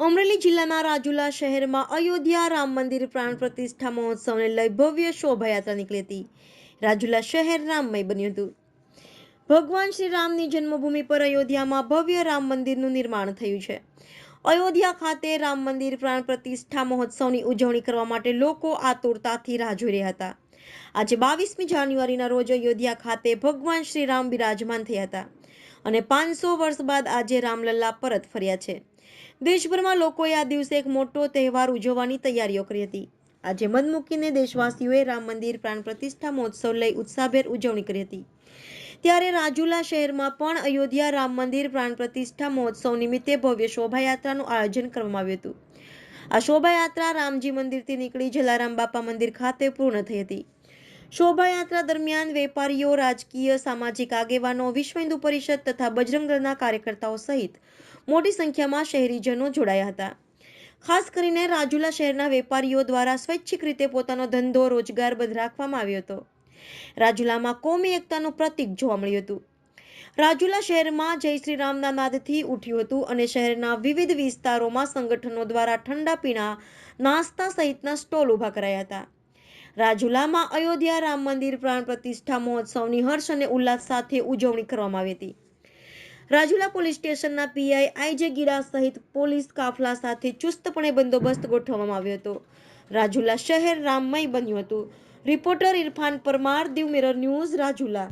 અમરેલી જિલ્લાના રાજુલા શહેરમાં અયોધ્યા રામ મંદિર પ્રાણ પ્રતિષ્ઠા મહોત્સવને લઈ ભવ્ય શોભાયાત્રા નીકળી હતી. રાજુલા શહેર રામમય બન્યું હતું. ભગવાન શ્રી રામની જન્મભૂમિ પર અયોધ્યામાં ભવ્ય રામ મંદિરનું નિર્માણ થયું છે. અયોધ્યા ખાતે રામ મંદિર પ્રાણ પ્રતિષ્ઠા મહોત્સવની ઉજવણી કરવા માટે લોકો આતુરતાથી રાહ જોઈ રહ્યા હતા. આજે બાવીસમી જાન્યુઆરીના રોજ અયોધ્યા ખાતે ભગવાન શ્રી રામ બિરાજમાન થયા હતા અને પાંચસો વર્ષ બાદ આજે રામલલ્લા પરત ફર્યા છે. દેશભરમાં લોકોએ આ દિવસે એક મોટો તહેવાર ઉજવવાની તૈયારીઓ કરી હતી. આજે મન મૂકીને દેશવાસીઓએ રામ મંદિર પ્રાણ પ્રતિષ્ઠા મહોત્સવ લઈ ઉત્સાહભેર ઉજવણી કરી હતી. ત્યારે રાજુલા શહેરમાં પણ અયોધ્યા રામ મંદિર પ્રાણ પ્રતિષ્ઠા મહોત્સવ નિમિત્તે ભવ્ય શોભાયાત્રાનું આયોજન કરવામાં આવ્યું હતું. આ શોભાયાત્રા રામજી મંદિરથી નીકળી જલારામ બાપા મંદિર ખાતે પૂર્ણ થઈ હતી. શોભાયાત્રા દરમિયાન વેપારીઓ, રાજકીય, સામાજિક આગેવાનો, વિશ્વ હિન્દુ પરિષદ તથા બજરંગ દળના કાર્યકર્તાઓ સહિત મોટી સંખ્યામાં શહેરીજનો જોડાયા હતા. ખાસ કરીને રાજુલા શહેરના વેપારીઓ દ્વારા સ્વૈચ્છિક રીતે પોતાનો ધંધો, રોજગાર બંધ રાખવામાં આવ્યો હતો. રાજુલામાં કોમી એકતાનું પ્રતીક જોવા મળ્યું હતું. રાજુલા શહેરમાં જય શ્રી રામના નાદથી ઉઠ્યું હતું અને શહેરના વિવિધ વિસ્તારોમાં સંગઠનો દ્વારા ઠંડા પીણા, નાસ્તા સહિતના સ્ટોલ ઊભા કરાયા હતા. રાજુલામાં અયોધ્યા રામ મંદિર પ્રાણ પ્રતિષ્ઠા મહોત્સવની હર્ષ અને ઉલ્લાસ સાથે ઉજવણી કરવામાં આવી હતી. રાજુલા પોલીસ સ્ટેશનના પીઆઈ આઈજે ગીરા સહિત પોલીસ કાફલા સાથે ચુસ્તપણે બંદોબસ્ત ગોઠવવામાં આવ્યો હતો. રાજુલા શહેર રામમય બન્યું હતું. Reporter Irfan Parmar Diu mirror news Rajula.